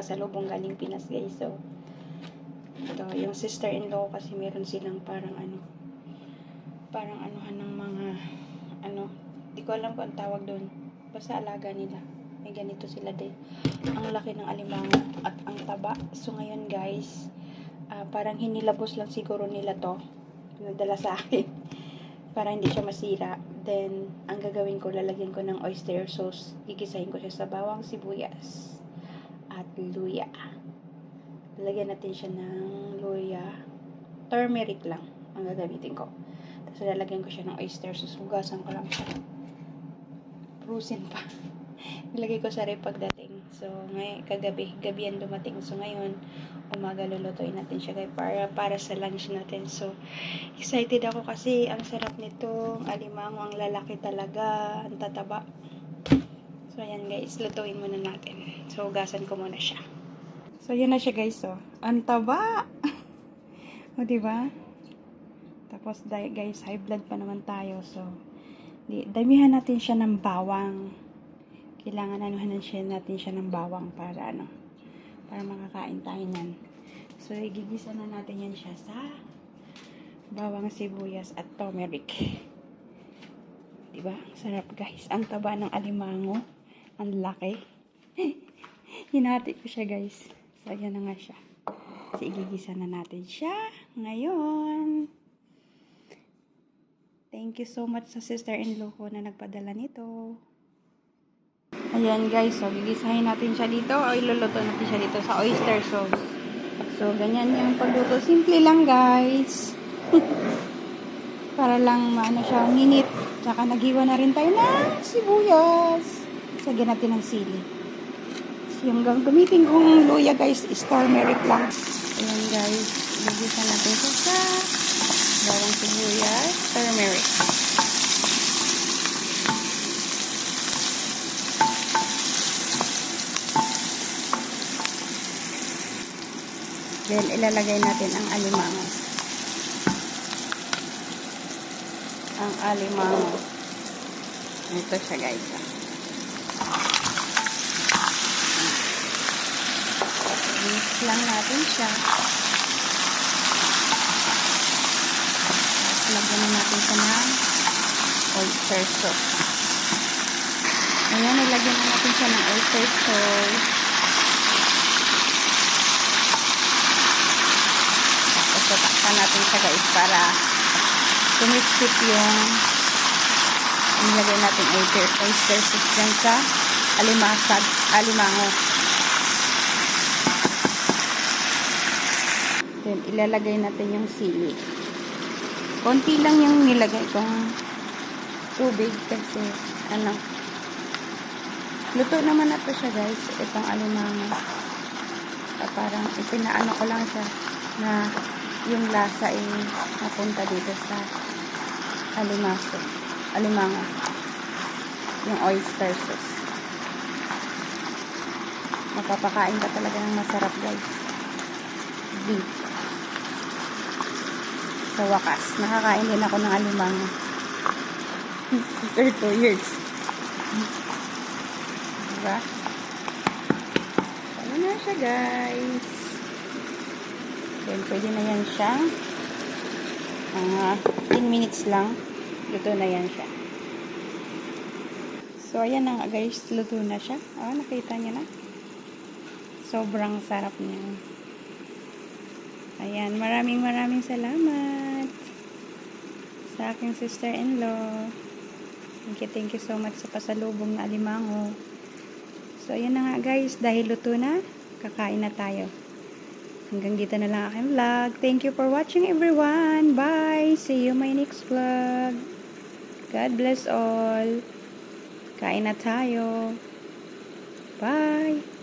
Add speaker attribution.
Speaker 1: galing Pinas guys. So, ito, yung sister-in-law kasi meron silang parang ano, parang anuhan ng mga, ano, di ko alam kung ang tawag doon. Basta alaga nila. May ganito sila din. Ang laki ng alimango at ang taba. So, ngayon guys, ah, parang hinilabos lang siguro nila to. Nadala sa akin. Para hindi siya masira. Then, ang gagawin ko, lalagyan ko ng oyster sauce. Gigisahin ko siya sa bawang sibuyas at luya. Lalagyan natin siya ng luya. Turmeric lang ang gagamitin ko. Tapos lalagyan ko siya ng oyster sauce. Hugasan ko lang siya. Prusin pa. Nilagay ko sa rep pagdating. So, ngay kagabi, gabi yan dumating. So, ngayon, umaga lulutuin natin siya guys para, para sa lunch natin. So, excited ako kasi ang sarap nito. Ang alimango, ang lalaki talaga. Ang tataba. So, ayan guys, lutuin muna natin. So, hugasan ko muna siya. So, yan na siya guys, oh. Ang taba! o, diba? Tapos, guys, high blood pa naman tayo. So, damihan natin siya ng bawang. Kailangan anuhan siya natin siya ng bawang para ano, para makakain tayo niyan. So, igigisa na natin yan siya sa bawang sibuyas at turmeric. Diba? Sarap guys. Ang taba ng alimango. Ang laki. Hinati ko siya guys. So, ayan na nga siya. So, igigisa na natin siya ngayon. Thank you so much sa sister-in-law ko na nagpadala nito. Ayan guys, so gigisahin natin siya dito o iluluto natin siya dito sa oyster sauce. So, ganyan yung pagluto. Simple lang guys. Para lang maano siya, minute. Tsaka naghiwa na rin tayo ng sibuyas. Sagyan natin ng sili. Yung gam- gamitin kong luya guys is turmeric lang. Ayan guys, gigisa natin siya sa bawang sibuyas, turmeric. Then, ilalagay natin ang alimango. Ang alimango. Ito siya guys. Mix lang natin siya. Tapos Lagyan na natin siya ng oyster sauce. Ayan, nilagyan na natin siya ng oyster sauce. Tapos tatakpan natin siya guys para tumipsip yung nilagay natin oyster, oyster sauce dyan sa alimasag, alimango. Then, ilalagay natin yung sili. Konti lang yung nilagay kong tubig kasi, ano, luto naman na to siya guys, itong alimango. Ah, parang ipinaano ko lang siya na yung lasa ay napunta dito sa alimaso, alimango. Yung oyster sauce. Mapapakain ka talaga ng masarap guys. Beef sa wakas, nakakain din ako ng alimango. After 2 years. Diba? Ano na siya, guys? Then, pwede na yan siya. Mga 10 minutes lang. Luto na yan siya. So, ayan na nga, guys. Luto na siya. Oh, nakita niyo na. Sobrang sarap niya. Ayan, maraming maraming salamat sa aking sister-in-law. Thank you, thank you so much sa pasalubong na alimango. So, ayan na nga guys, dahil luto na, kakain na tayo. Hanggang dito na lang aking vlog. Thank you for watching everyone. Bye! See you my next vlog. God bless all. Kain na tayo. Bye!